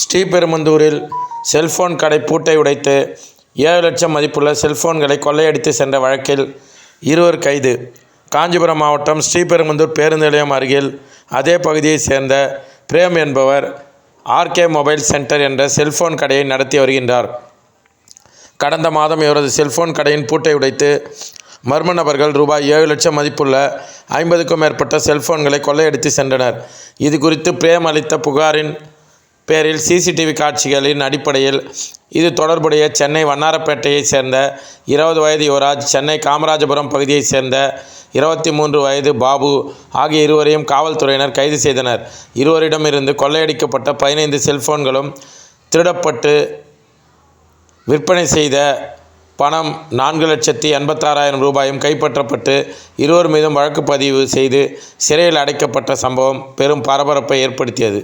ஸ்ரீபெரும்புதூரில் cellphone கடை பூட்டை உடைத்து ஏழு லட்சம் மதிப்புள்ள செல்போன்களை கொள்ளையடித்து சென்ற வழக்கில் இருவர் கைது. காஞ்சிபுரம் மாவட்டம் ஸ்ரீபெரும்புதூர் பேருந்து நிலையம் அருகில் அதே பகுதியைச் சேர்ந்த பிரேம் என்பவர் ஆர்கே மொபைல் சென்டர் என்ற செல்போன் கடையை நடத்தி வருகின்றார். கடந்த மாதம் இவரது செல்போன் கடையின் பூட்டை உடைத்து மர்ம நபர்கள் ரூபாய் ஏழு லட்சம் மதிப்புள்ள ஐம்பதுக்கும் மேற்பட்ட செல்போன்களை கொள்ளையடித்து சென்றனர். இது குறித்து பிரேம் அளித்த புகாரின் பேரில் சிசிடிவி காட்சிகளின் அடிப்படையில் இது தொடர்புடைய சென்னை வண்ணாரப்பேட்டையைச் சேர்ந்த இருபது வயது யுவராஜ் சென்னை காமராஜபுரம் பகுதியைச் சேர்ந்த இருபத்தி மூன்று வயது பாபு ஆகிய இருவரையும் காவல்துறையினர் கைது செய்தனர். இருவரிடமிருந்து கொள்ளையடிக்கப்பட்ட பதினைந்து செல்போன்களும் திருடப்பட்டு விற்பனை செய்த பணம் நான்கு லட்சத்தி எண்பத்தாறாயிரம் ரூபாயும் கைப்பற்றப்பட்டு இருவர் மீதும் வழக்கு பதிவு செய்து சிறையில் அடைக்கப்பட்ட சம்பவம் பெரும் பரபரப்பை ஏற்படுத்தியது.